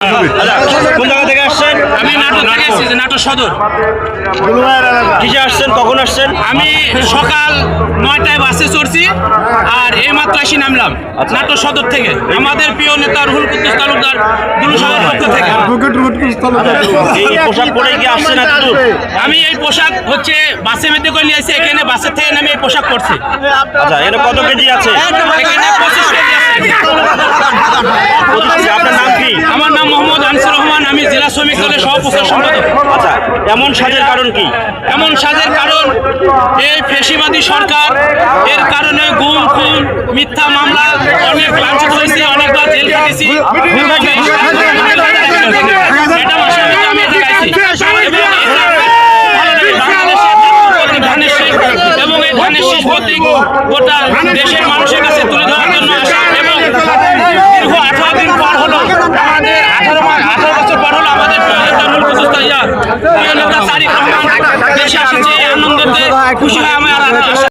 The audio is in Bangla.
আচ্ছা, কোন জায়গা থেকে আসছেন? আমি নাটোর থেকে এসেছি নাটোর সদর। কিসে আসছেন? কখন আসছেন? আমি সকাল নয়টায় বাসে চড়ছি আর এই মাত্র এসে নামলাম নাটোর সদর থেকে। আমাদের প্রিয় নেতা রুহুল কুদ্দুস তালুকদার দুলুসাহের পক্ষ থেকে। এই পোশাক পরে কি আসছেন আমি এই পোশাক হচ্ছে বাসে মেতে করে নিয়ে এসে এখানে বাসের থেকে নামে এই পোশাক করছি আচ্ছা এটা কত কেজি আছে? এখানে পঁচিশ কেজি আছে। আচ্ছা, আপনার নাম কি আমার নাম মোহাম্মদ আনিসুর রহমান আমি শ্রমিক সহপ্রচার সম্পাদক আচ্ছা এমন সাজের কারণ কি? এমন সাজের কারণ এই ফেসিবাদী সরকার, এর কারণে গুম, খুন, মিথ্যা মামলা, অনেক লাঞ্ছিত হয়েছে, অনেকবার জেল খেটেছি এবং এই ধানের শীষ প্রতীক গোটা দেশের মানুষের কাছে তুলে ধরার জন্য আসা এবং দীর্ঘ আঠারো দিন পর হলো আমাদের আঠারো আঠারো বছর পর হলো আমাদের প্রিয় নেতা নুরুল কুদ্দুস তাইয়া প্রিয় নেতা তারিক রহমান দেশে আসছে এই আনন্দতে খুশি হয়ে আমার